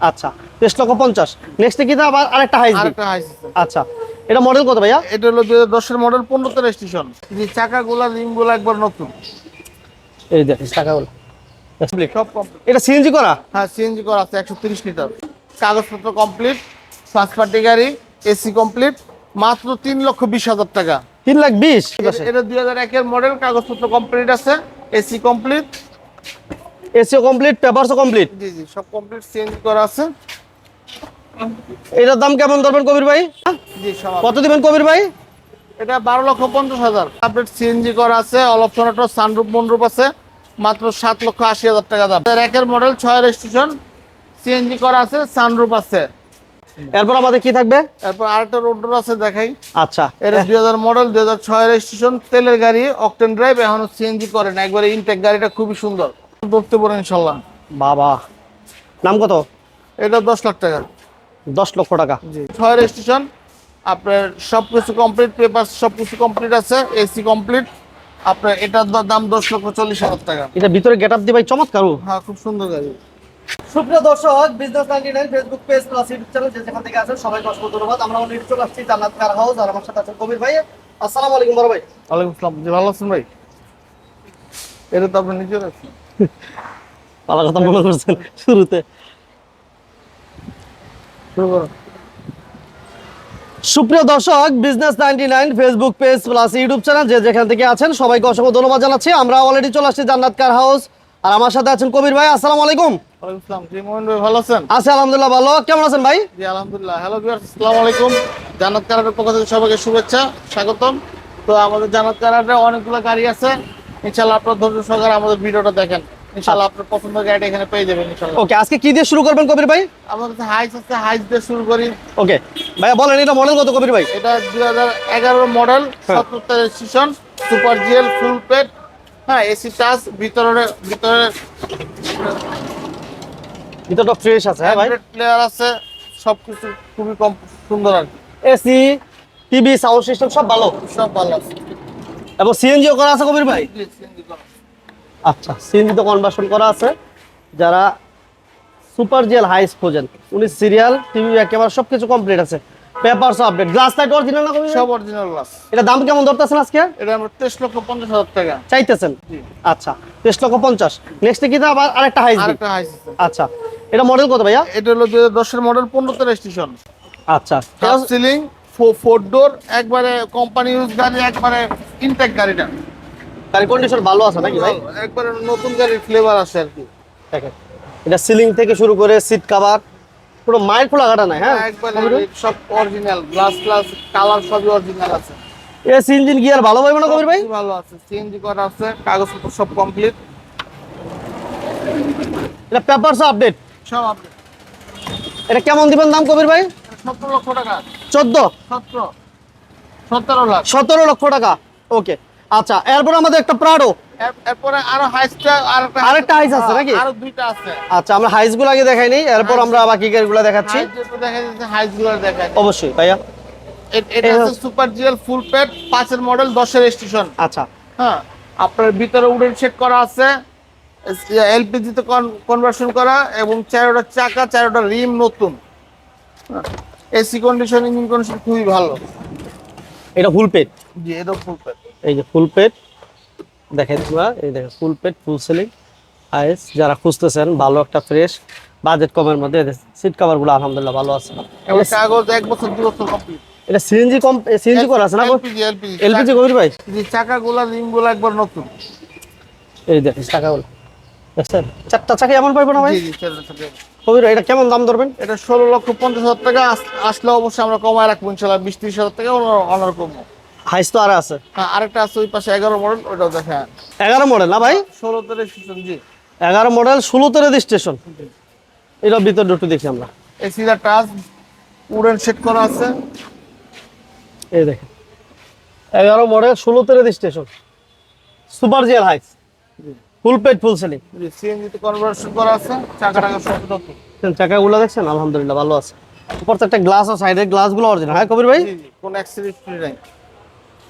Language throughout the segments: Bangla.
আচ্ছা তেইশ লক্ষ পঞ্চাশ। নেক্সটে কি আবার আরেকটা হাইস আরেকটা হাইস আচ্ছা এটা মডেল কত ভাইয়া? এটা হলো দুই হাজার দশের মডেল পনেরোতে রেজিস্ট্রেশন জি চাকাগুলা রিমগুলো একবার নতুন। এই দেখ টাকাগুলো সব এটা সিএনজি করা? হ্যাঁ সিএনজি করা আছে একশো তিরিশ লিটার। কাগজপত্র কমপ্লিট ফার্স্ট গাড়ি এসি কমপ্লিট মাত্র তিন লক্ষ বিশ হাজার টাকা। তিন লাখ বিশ? এটা- এটা দুই হাজার একের মডেল কাগজপত্র কমপ্লিট আছে এসি কমপ্লিট এসিও কমপ্লিট পেপারসও কমপ্লিট? জি জি সব কমপ্লিট সিএনজি করা আছে। এটার দাম কেমন ধরবেন কবির ভাই? জি কত দিবেন কবির ভাই? এটা বারো লক্ষ পঞ্চাশ হাজার। আপডেট সিএনজি করা আছে অল অপশন সানরুপ মনরুপ আছে। মাত্র সাত লক্ষ আশি হাজার টাকা দাম। এর একের মডেল ছয় রেজিস্ট্রেশন সিএনজি করা আছে সানরুপ আছে। এরপর আমাদের কি থাকবে? এরপর আরেকটা রোডর আছে দেখাই। আচ্ছা। এটা দুই হাজার মডেল দুই হাজার ছয় রেজিস্ট্রেশন তেলের গাড়ি অকটেন ড্রাইভ এখনও সিএনজি করে না। একবারে ইনটেক গাড়িটা খুবই সুন্দর। ধরতে পারেন ইনশাল্লাহ বাবা। নাম কত? এটা দশ লাখ টাকা। দশ লক্ষ টাকা। জি। ছয় রেজিস্ট্রেশন আপনার সব কিছু কমপ্লিট পেপার সব কিছু কমপ্লিট আছে এসি কমপ্লিট। আপনার এটার দাম দশ লক্ষ চল্লিশ হাজার টাকা। এটা ভিতরে গেট আপ দিয়ে ভাই চমৎকার হ্যাঁ খুব সুন্দর গাড়ি। সুপ্রিয় দর্শক business ninety nine Facebook page plus YouTube channel যে যেখান থেকে আছেন সবাইকে অসংখ্য ধন্যবাদ। আমরা অলরেডি চলে আসছি জান্নাত কার হাউস আর আমার সাথে আছেন কবির ভাই। আসসালামু আলাইকুম বড় ভাই। ওয়ালাইকুম আসসালাম। জি ভালো আছেন ভাই? এটা তো আপনার নিজের আছে। ভালো কথা মনে করছেন শুরুতে। সুপ্রিয় দর্শক business ninety nine Facebook page plus YouTube channel যে যেখান থেকে আছেন সবাইকে অসংখ্য ধন্যবাদ জানাচ্ছি। আমরা অলরেডি চলে আসছি জান্নাত কার হাউস আর আমার সাথে আছেন কবির ভাই আসসালামু আলাইকুম। ভালো আছেন? আছি আলহামদুলিল্লাহ ভালো। কেমন আছেন ভাই? জি আলহামদুলিল্লাহ। হ্যালো আসসালামু আলাইকুম। জান্নাত কারারের পক্ষ থেকে সবাইকে শুভেচ্ছা স্বাগতম। তো আমাদের জান্নাত কারারে অনেকগুলো গাড়ি আছে। ইনশাআল্লাহ আপনার ধৈর্য সহকারে আমাদের ভিডিওটা দেখেন। ইনশাআল্লাহ আপনার পছন্দের গাড়িটা এখানে পেয়ে যাবেন ইনশাআল্লাহ। ওকে আজকে কি দিয়ে শুরু করবেন কবির ভাই? আমাদের কাছে হাইস আছে হাইস দিয়ে শুরু করি। ওকে ভাইয়া বলেন এটা মডেল কত কবির ভাই? এটা দুই হাজার এগারো মডেল হ্যাঁ। সত্তর registration super GL full paid হ্যাঁ এসি টাচ ভিতরে ভিতরে ভিতরটা ফ্রেশ আছে হ্যাঁ ভাই। প্লেয়ার আছে সবকিছু খুবই কম সুন্দর আর এসি টিভি সাউন্ড সিস্টেম সব ভালো? সব ভালো আছে। এবং সিএনজিও করা আছে কবির ভাই? আচ্ছা সিএনজি তো কনভার্সন করা আছে। যারা সুপার জেল হাইস খোঁজেন উনি সিরিয়াল টিভি ক্যামেরা সব কিছু কমপ্লিট আছে papers update glass light original না কবির সব অরিজিনাল গ্লাস এটা দাম কেমন ধরতেছেন আজকে? এটা আমরা তেইশ লক্ষ পঞ্চাশ হাজার টাকা। চাইতেছেন? আচ্ছা তেইশ লক্ষ পঞ্চাশ। নেক্সটে কি দাম আবার আরেকটা হাইস আরেকটা হাইস আচ্ছা এটা মডেল কত ভাইয়া? এটা হলো দুই হাজার দশের মডেল পনেরোতে রেজিস্ট্রেশন আচ্ছা টাচ সিলিং ফোর ডোর একবারে কোম্পানি ইউজ গাড়ি একবারে ইনটেক গাড়িটা। গাড়ি কন্ডিশন ভালো আছে নাকি ভাই? একবারে নতুন গাড়ির ফ্লেভার আছে আর কি। দেখেন এটা সিলিং থেকে শুরু করে সিট কভার পুরো মাইল খোলা কাটা নাই হ্যাঁ? একবারে সব অরিজিনাল গ্লাস গ্লাস কালার সবই অরিজিনাল আছে। এসি ইঞ্জিন গিয়ার ভালো পাইবে না কবির ভাই? ভালো আছে সিএনজি করা আছে কাগজপত্র সব কমপ্লিট এটা পেপারস আপডেট সব আপনি এটা কেমন দিবেন দাম কবির ভাই? সত্তর লক্ষ টাকা। চোদ্দ? সতেরো। সতেরো লাখ। সতেরো লক্ষ টাকা। ওকে। আচ্ছা এরপর আমাদের একটা প্রাডো এরপরে আরও হাইসটা আরেকটা আরেকটা হাইস আছে। নাকি? আরও দুইটা আছে। আচ্ছা আমরা আগে দেখাই নেই। এরপর আমরা বাকি গাড়িগুলো দেখাচ্ছি। অবশ্যই ভাইয়া। এটা সুপার জিএল ফুল মডেল দশের স্টেশন আচ্ছা। হ্যাঁ আপনার ভিতরে উডেন সেট করা আছে। এলপিজি তে কনভার্সন করা এবং চারোটা চাকা চারোটা রিম নতুন। এসি কন্ডিশন ইঞ্জিন কন্ডিশন খুবই ভালো। এটা ফুল পেট জি এটা ফুল পেড এই যে ফুল পেট দেখেন তোমরা এই দেখেন ফুল পেট ফুল সিলিং আইস যারা খুঁজতেছেন ভালো একটা ফ্রেশ বাজেট কমের মধ্যে সিট কভারগুলো আলহামদুলিল্লাহ ভালো আছে। কাগজ এক বছর দু বছর কমপ্লিট এটা সিএনজি কম সিএনজি করা আছে না এলপিজি এলপিজি এলপিজি কবির ভাই? জি চাকাগুলা রিমগুলো একবার নতুন। এই দেখেন টাকাগুলো দেখছেন? চারটা চাকা এমন পাইবো না ভাই? জি জি চারটা চাকা। কবির এটা কেমন দাম ধরবেন? এটা ষোলো লক্ষ পঞ্চাশ হাজার টাকা। আস- আসলে অবশ্যই আমরা কমায় রাখব ইনশাল্লাহ বিশ ত্রিশ হাজার টাকা অনার কমবো হাইস তো আর আছে। হ্যাঁ আরেকটা আছে ওই পাশে এগারো মডেল ওইটাও দেখা এগারো মডেল না ভাই? ষোলোতে রেজিস্ট্রেশন জি। এগারো মডেল ষোলোতে রেজিস্ট্রেশন এটা ভিতর একটু দেখি আমরা। এসিটা টাচ উডেন সেট করা আছে। এই দেখেন। এগারো মডেল ষোলোতে রেজিস্ট্রেশন সুপার জিএল হাইস ফুল পেট ফুল সেলিং। সিএনজি তে কনভার্সন করা আছে চাকা টাকা সব নতুন। চাকাগুলো দেখছেন? আলহামদুলিল্লাহ ভালো আছে। একটা গ্লাস আছে সাইডের গ্লাসগুলো অরিজিনাল হ্যাঁ কবির ভাই? কোনো অ্যাক্সিডেন্ট ফ্রি নাই।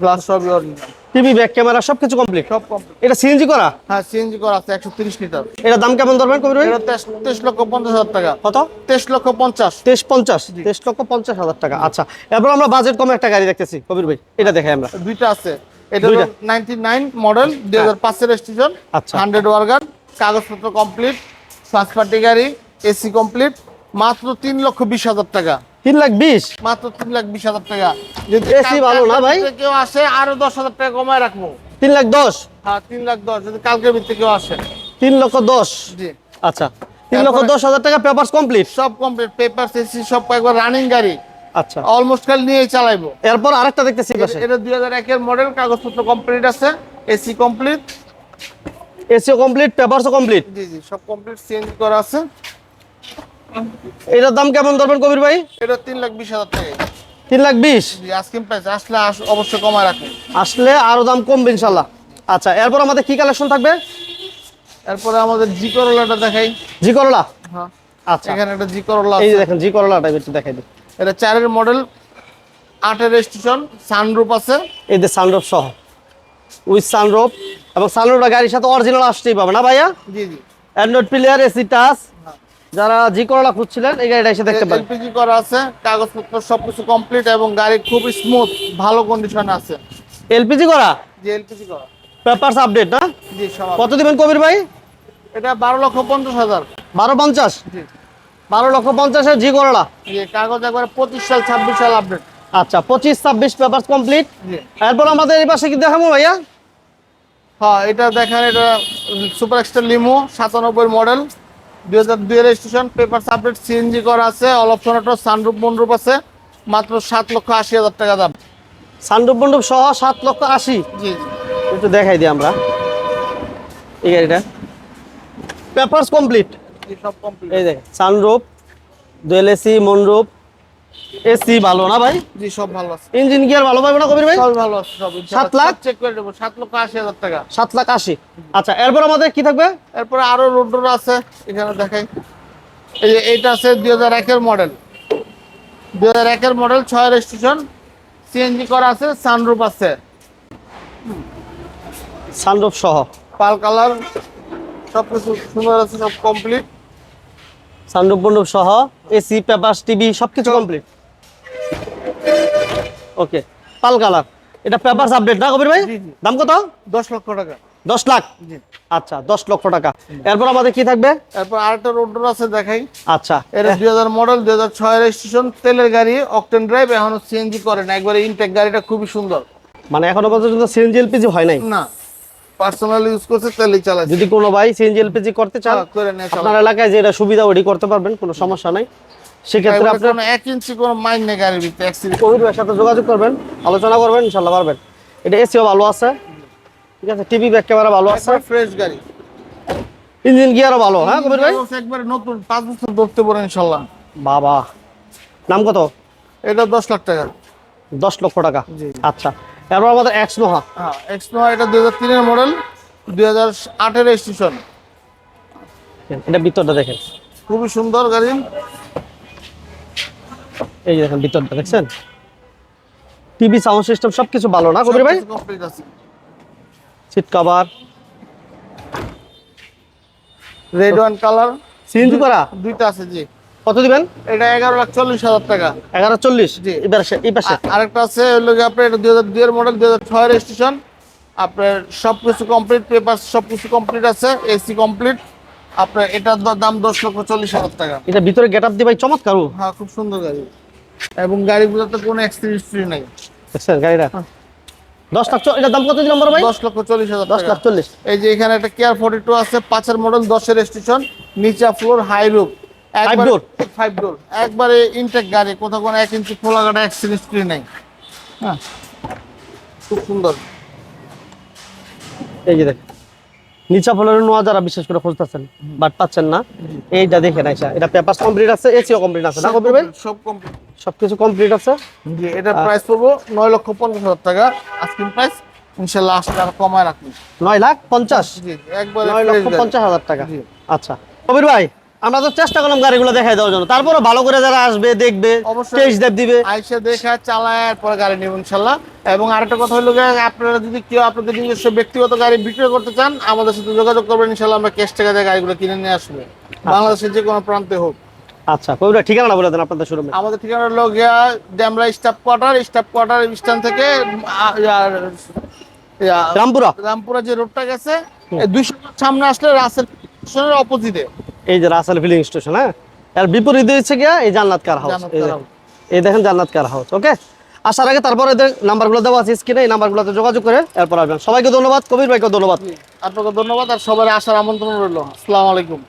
গ্লাস সবই অরিজিনাল টিভি ব্যাক ক্যামেরা সবকিছু কমপ্লিট সব কমপ্লিট এটা সিএনজি করা? হ্যাঁ সিএনজি করা আছে একশো তিরিশ লিটার। এটা দাম কেমন ধরবেন কবির ভাই? এটা তেইশ তেইশ লক্ষ পঞ্চাশ হাজার টাকা। কত? তেইশ লক্ষ পঞ্চাশ। তেইশ পঞ্চাশ। তেইশ লক্ষ পঞ্চাশ হাজার টাকা। আচ্ছা এবার আমরা বাজেট কমে একটা গাড়ি দেখতেছি কবির ভাই। এটা দেখাই আমরা। দুইটা আছে। এটা দুইটা। নাইনটি নাইন মডেল দুই হাজার পাঁচের রেজিস্ট্রেশন আচ্ছা। হান্ড্রেড ওয়ার্গার কাগজপত্র কমপ্লিট ফার্স্ট গাড়ি এসি কমপ্লিট মাত্র তিন লক্ষ বিশ হাজার টাকা। তিন লাখ বিশ? মাত্র তিন লাখ বিশ হাজার টাকা। যদি কাল- ভালো না ভাই? কেউ আসে আরও দশ হাজার টাকা কমায় রাখব। তিন লাখ দশ? হ্যাঁ তিন লাখ দশ যদি কালকের ভিতরে কেউ আসে। তিন লক্ষ দশ? জি। আচ্ছা। তিন লক্ষ তারপরে- দশ হাজার টাকা পেপারস কমপ্লিট সব কমপ্লিট পেপার এসি সব একবার রানিং গাড়ি। আচ্ছা। অলমোস্ট খালি নিয়েই চালাইবো। এরপর আরেকটা দেখতেছি পাশে। এটা দুই হাজার একের মডেল কাগজপত্র কমপ্লিট আছে এসি কমপ্লিট এসিও কমপ্লিট পেপারসও কমপ্লিট জি জি সব কমপ্লিট চেঞ্জ করা আছে। এটার দাম কেমন ধরবেন কবির ভাই? এটা তিন লাখ বিশ হাজার টাকা। তিন লাখ বিশ? জি আজকিম প্রাইস আসলে আস- অবশ্যই কমায় রাখুন। আসলে আরও দাম কমবে ইনশাল্লাহ। আচ্ছা এরপর আমাদের কি কালেকশন থাকবে? এরপরে আমাদের জি করলাটা দেখাই। জি করলা হ্যাঁ। আচ্ছা। এখানে একটা জি করলা এই দেখেন জি করলাটা একটু দেখাই দিই। এটা চারের মডেল আটের স্টেশন সানরুপ আছে। এই যে সানরোপ সহ। উইথ সানরোপ এবং সানরোপটা গাড়ির সাথে অরিজিনাল আসতেই পাবে না ভাইয়া? জি জি। অ্যান্ড্রয়েড প্লেয়ার এসি টাচ যারা জি করলা খুঁজছিলেন এই গাড়িটা এসে দেখতে পারেন। এলপিজি করা আছে কাগজপত্র সবকিছু কমপ্লিট এবং গাড়ি খুব স্মুথ ভালো কন্ডিশনে আছে। এলপিজি করা? জি এলপিজি করা। পেপারস আপডেট না? জি সব কত দিবেন কবির ভাই? এটা বারো লক্ষ পঞ্চাশ হাজার। বারো পঞ্চাশ? জি। বারো লক্ষ পঞ্চাশের জি করলা জি কাগজ একবার পঁচিশ সাল ছাব্বিশ সাল আপডেট আচ্ছা পঁচিশ ছাব্বিশ পেপার কমপ্লিট জি এরপর আমাদের এই পাশে কি দেখাবো ভাইয়া? হ্যাঁ এটা দেখেন এটা সুপার এক্সটার লিমো সাতানব্বই মডেল দুই হাজার দুই রেজিস্ট্রেশন পেপার আপডেট সিএনজি করা আছে all option auto sunroof moonroof আছে। মাত্র সাত লক্ষ আশি হাজার টাকা দাম। সানরূপ মণ্ডপ সহ সাত লক্ষ আশি। জি একটু দেখাই দিই আমরা। এই গাড়িটা। পেপারস কমপ্লিট কমপ্লিট এই দেখেন সানরূপ দুয়েল এসি এসি ভালো না ভাই? জি সব ভালো আছে। ইঞ্জিন গিয়ার ভালো পাবে না কবির ভাই? সব ভালো আছে সব। সাত লাখ? চেক করে দেবো সাত লক্ষ আশি হাজার টাকা। সাত লাখ আশি। আচ্ছা এরপর আমাদের কি থাকবে? এরপরে আরও রোডর আছে এখানে দেখাই। এই যে এইটা আছে দুই হাজার একের মডেল দুই হাজার একের মডেল ছয় রেজিস্ট্রেশন সিএনজি করা আছে সানরুপ আছে। সানরূপ সহ। পাল কালার সব কিছু সুন্দর আছে সব কমপ্লিট সানরূপ মণ্ডপ সহ এসি পেপারস টিভি সবকিছু কমপ্লিট ওকে পাল কালার। এটা পেপারস আপডেট না কবির ভাই। দাম কত? দশ লক্ষ টাকা। দশ লাখ? আচ্ছা দশ লক্ষ টাকা। এরপর আমাদের কি থাকবে? এরপর আরেকটা রোডর আছে দেখাই। আচ্ছা। এটা দুই হাজার মডেল দুই হাজার ছয় রেজিস্ট্রেশন তেলের গাড়ি অকটেন ড্রাইভ এখনও সিএনজি করে না। একবারে ইনটেক গাড়িটা খুবই সুন্দর। মানে এখনও পর্যন্ত সিএনজি এলপিজি হয় নাই? না। পার্সোনাল ইউজ করছে তেলই চালাচ্ছে। যদি কোনো ভাই সিএনজি এলপিজি করতে চান হ্যাঁ, আপনার এলাকায় যেটা সুবিধা ওটি করতে পারবেন কোনো সমস্যা নাই। সেক্ষেত্রে আপনার এক ইঞ্চি কোনো মাইন নেই গাড়ির ভিতরে কবির সাথে যোগাযোগ করবেন আলোচনা করবেন ইনশাল্লাহ পারবেন। এটা এসিও ভালো আছে। ঠিক আছে টিভি ব্যাক ক্যামেরা ভালো আছে। ফ্রেশ গাড়ি। ইঞ্জিন গিয়ারও ভালো হ্যাঁ কবির ভাই? একবারে নতুন পাঁচ বছর ধরতে পারে ইনশাল্লাহ। বাবা নাম কত? এটা দশ লাখ টাকা। দশ লক্ষ টাকা। আচ্ছা। এরপর আমাদের এক্স নোহা হ্যাঁ এক্সনোয়া এটা দুই হাজার তিনের মডেল দুই হাজার আটের রেজিস্ট্রেশন এটা ভিতরটা দেখেন। খুবই সুন্দর গাড়ি। এই যে দেখেন ভিতরটা দেখছেন? টিভি সাউন্ড সিস্টেম সবকিছু ভালো না কবির ভাই? Seat cover red one colour CNG করা? দুইটা আছে জি। কত দিবেন? এটা এগারো লাখ চল্লিশ হাজার টাকা। এগারো চল্লিশ। এই পাশে আরেকটা আছে হলো আপনার এটা দুই হাজার দুইয়ের মডেল দুই হাজার ছয় রেজিস্ট্রেশন আপনার সব কিছু কমপ্লিট পেপার সব কিছু কমপ্লিট আছে এসি কমপ্লিট আপনার এটার দাম দশ লক্ষ চল্লিশ হাজার টাকা। এটা ভিতরে গেট আপ দিয়ে ভাই চমৎকার। হ্যাঁ খুব সুন্দর গাড়ি। এবং গাড়িগুলোতে কোনো এক্সপিরিয়েন্স নাই। দেখছেন গাড়িটা। দশ লাখ চ- এটার দাম কত দিলাম ভাই? দশ লক্ষ চল্লিশ হাজার দশ লাখ চল্লিশ। এই যে এখানে একটা কেয়ার ফর্টি টু আছে পাঁচের মডেল দশের স্টেশন নিচা ফ্লোর হাই রুপ একবারে ইনটেক গাড়ি কোথাও কোনো এক ইঞ্চি খোলা নাই। হ্যাঁ? খুব সুন্দর। এই যে দেখেন। নিচা ফ্লোরের নোয়া যারা বিশেষ করে খুঁজতেছেন বাট পাচ্ছেন না এইটা দেখেন আইসা। এটা পেপার কমপ্লিট আছে এসিও কমপ্লিট আছে না ভাই? সব কমপ্লিট সবকিছু কমপ্লিট আছে? জি এটার প্রাইস পড়ব নয় লক্ষ পঞ্চাশ হাজার টাকা। আজকের প্রাইস ইনশাল্লাহ আসলে আর কমায় রাখবেন নয় লাখ পঞ্চাশ? জি একবারে নয় লক্ষ পঞ্চাশ হাজার টাকা। আচ্ছা। কবির ভাই আমরা তো চেষ্টা করলাম গাড়িগুলো দেখাই দেওয়ার জন্য। তারপরে ভালো করে যারা আসবে দেখবে। টেস্ট দিবে। আইসা দেখা চালায় এরপরে গাড়ি নেব ইনশাল্লাহ। এবং আরেকটা কথা হলো আপনারা যদি কেউ আপনাদের নিজস্ব ব্যক্তিগত গাড়ি বিক্রয় করতে চান আমাদের সাথে যোগাযোগ করবেন ইনশাল্লাহ আমরা ক্যাশ টাকা দিয়ে গাড়িগুলো কিনে নিয়ে আসব। বাংলাদেশের যে কোনো প্রান্তে হোক। আচ্ছা কবির ঠিকানা বলে দেন আপনাদের শোরুমে আমাদের ঠিকানা হলো গিয়া Demra staff quarter staff quarter stand থেকে রামপুরা। রামপুরা যে রোডটা গেছে দুইশো সামনে আসলে রাসেল স্টেশনের অপোজিটে এই যে রাসেল ফিলিং স্টেশন হ্যাঁ? এর বিপরীতে হচ্ছে গিয়া এই জান্নাত কার হাউস এই দেখেন। জান্নাত কার হাউস ওকে? আসার আগে তারপরে নাম্বারগুলো দেওয়া আছে স্ক্রিনে এই নাম্বারগুলোতে যোগাযোগ করে এরপর আসবেন। সবাইকে ধন্যবাদ কবির ভাইকে ধন্যবাদ। আপনাকে ধন্যবাদ আর সবার আসার আমন্ত্রণ রইল। আসসালামু আলাইকুম।